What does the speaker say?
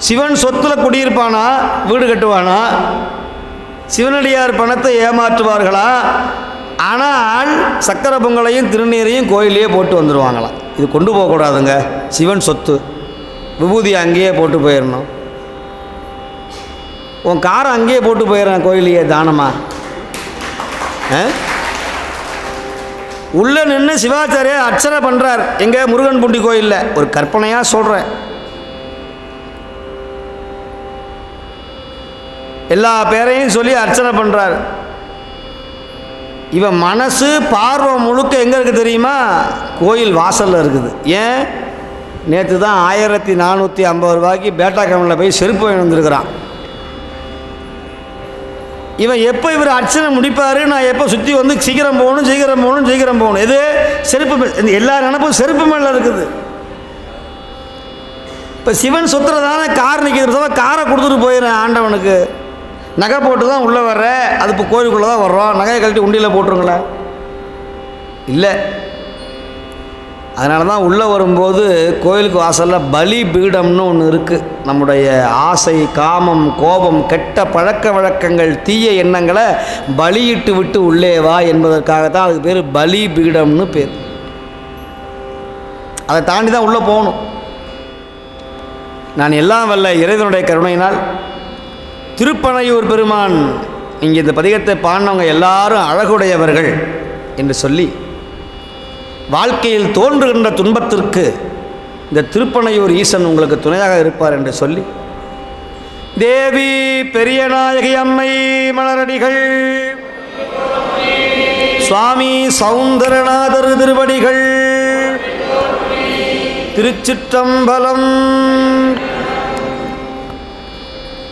சிவன் சொத்தில் குடியிருப்பானா வீடு கட்டுவானா? சிவனடியார் பணத்தை ஏமாற்றுவார்களா? ஆனால் சக்கரை பொங்கலையும் திருநீரையும் கோயிலையே போட்டு வந்துடுவாங்களாம் இது கொண்டு போகக்கூடாதுங்க. சிவன் சொத்து. விபூதி அங்கேயே போட்டு போயிடணும் உன் காரை அங்கேயே போட்டு போயிடுறேன் கோயிலையே தானமா? ஆ? நின்று சிவாச்சாரியார் அர்ச்சனை பண்ணுறார் எங்கே? முருகன் பூண்டி கோயிலில். ஒரு கற்பனையாக சொல்கிறேன் எல்லா பேரையும் சொல்லி அர்ச்சனை பண்ணுறார் இவன் மனசு பார்வை முழுக்க எங்கே இருக்குது தெரியுமா? கோயில் வாசலில் இருக்குது. ஏன்? நேற்று தான் ஆயிரத்தி நானூற்றி ஐம்பது ரூபாய்க்கு பேட்டா கம்பெனியில் போய் செருப்பு வந்துருக்கிறான். இவன் எப்போ இவர் அர்ச்சனை முடிப்பார்? நான் எப்போ சுற்றி வந்து சீக்கிரம் போகணும் சீக்கிரம் போகணும் சீக்கிரம் போகணும். எது? செருப்பு எல்லா நினப்பும் செருப்பு மேலே இருக்குது. இப்போ சிவன் சுற்றுறதான கார் நிற்கிறது காரை கொடுத்துட்டு போயிடுறேன் ஆண்டவனுக்கு. நகை போட்டு தான் உள்ளே வர்ற அது இப்போ கோயிலுக்குள்ளே தான் வர்றோம் நகையை கழட்டி உண்டியில் போட்டுருங்களேன் இல்லை. அதனால தான் உள்ளே வரும்போது கோயிலுக்கு வாசலில் பலி பீடம்னு ஒன்று இருக்குது நம்முடைய ஆசை காமம் கோபம் கெட்ட பழக்க வழக்கங்கள் தீய எண்ணங்களை பலியிட்டு விட்டு உள்ளே வா என்பதற்காக தான் அதுக்கு பேர் பலி பீடம்னு பேர். அதை தாண்டி தான் உள்ளே போகணும். நான் எல்லாம் வல்ல இறைவனுடைய கருணையினால் திருப்பனையூர் பெருமான் இங்கே இந்த பதிகத்தை பாடினவங்க எல்லாரும் அழகுடையவர்கள் என்று சொல்லி வாழ்க்கையில் தோன்றுகின்ற துன்பத்திற்கு இந்த திருப்பனையூர் ஈசன் உங்களுக்கு துணையாக இருப்பார் என்று சொல்லி தேவி பெரியநாயகி அம்மை மலரடிகள் சுவாமி சவுந்தரநாதர் திருவடிகள் திருச்சிற்றம்பலம்